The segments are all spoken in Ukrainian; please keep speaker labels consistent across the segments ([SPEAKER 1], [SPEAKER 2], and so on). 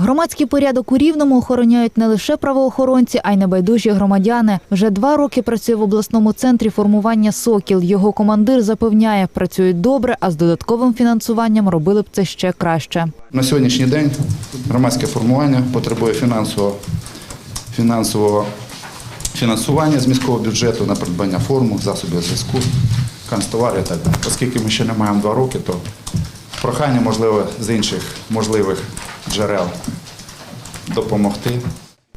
[SPEAKER 1] Громадський порядок у Рівному охороняють не лише правоохоронці, а й небайдужі громадяни. Вже два роки працює в обласному центрі формування «Сокіл». Його командир запевняє, працюють добре, а з додатковим фінансуванням робили б це ще краще.
[SPEAKER 2] На сьогоднішній день громадське формування потребує фінансового, фінансового фінансування з міського бюджету на придбання форму, засобів зв'язку, канцтоварів так. Оскільки ми ще не маємо два роки, то прохання, можливо, з інших можливих джерел допомогти.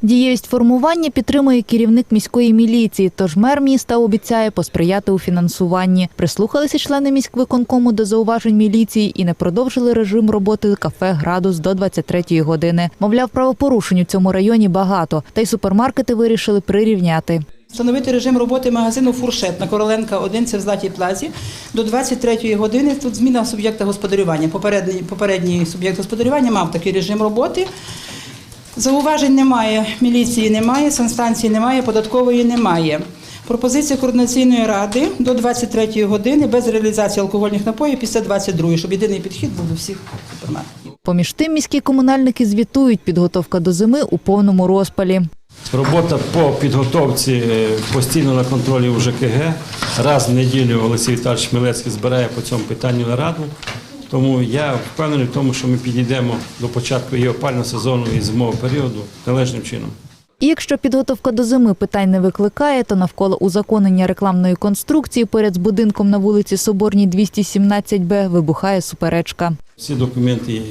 [SPEAKER 1] Дієвість формування підтримує керівник міської міліції, тож мер міста обіцяє посприяти у фінансуванні. Прислухалися члени міськвиконкому до зауважень міліції і не продовжили режим роботи кафе «Градус» до 23-ї години. Мовляв, правопорушень у цьому районі багато, та й супермаркети вирішили прирівняти.
[SPEAKER 3] Встановити режим роботи магазину Фуршет на Короленка 1, це в Златій плазі. До 23-ї години тут зміна суб'єкта господарювання. Попередній, попередній суб'єкт господарювання мав такий режим роботи. Зауважень немає, міліції немає, санстанції немає, податкової немає. Пропозиція координаційної ради до 23-ї години без реалізації алкогольних напоїв після 22-ї, щоб єдиний підхід був до всіх супермаркетів.
[SPEAKER 1] Поміж тим міські комунальники звітують, підготовка до зими у повному розпалі.
[SPEAKER 4] Робота по підготовці е, постійно на контролі у ЖКГ. Раз в неділю Олексій Віталійович Хмелецький збирає по цьому питанню нараду. Тому я впевнений в тому, що ми підійдемо до початку і опального сезону і зимового періоду належним чином.
[SPEAKER 1] І якщо підготовка до зими питань не викликає, то навколо узаконення рекламної конструкції перед будинком на вулиці Соборній 217Б вибухає суперечка.
[SPEAKER 4] Всі документи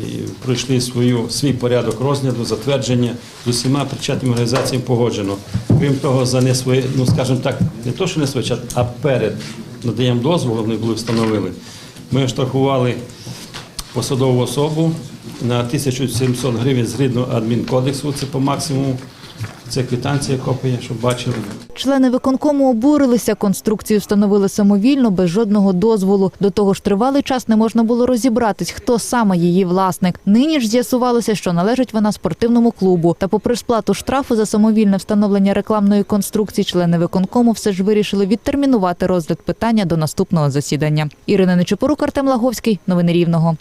[SPEAKER 4] пройшли свою, свій порядок розгляду, затвердження з усіма причетними організаціями погоджено. Крім того, за не своє, ну скажімо так, не то, що не своєчасно, а перед надаєм дозволу, вони були встановили. Ми штрафували посадову особу на 1700 гривень згідно адмінкодексу, це по максимуму. Це квитанція копія, щоб бачили.
[SPEAKER 1] Члени виконкому обурилися, конструкцію встановили самовільно, без жодного дозволу. До того ж, тривалий час не можна було розібратись, хто саме її власник. Нині ж з'ясувалося, що належить вона спортивному клубу. Та попри сплату штрафу за самовільне встановлення рекламної конструкції, члени виконкому все ж вирішили відтермінувати розгляд питання до наступного засідання. Ірина Нечепорук, Артем Лаговський. Новини Рівного.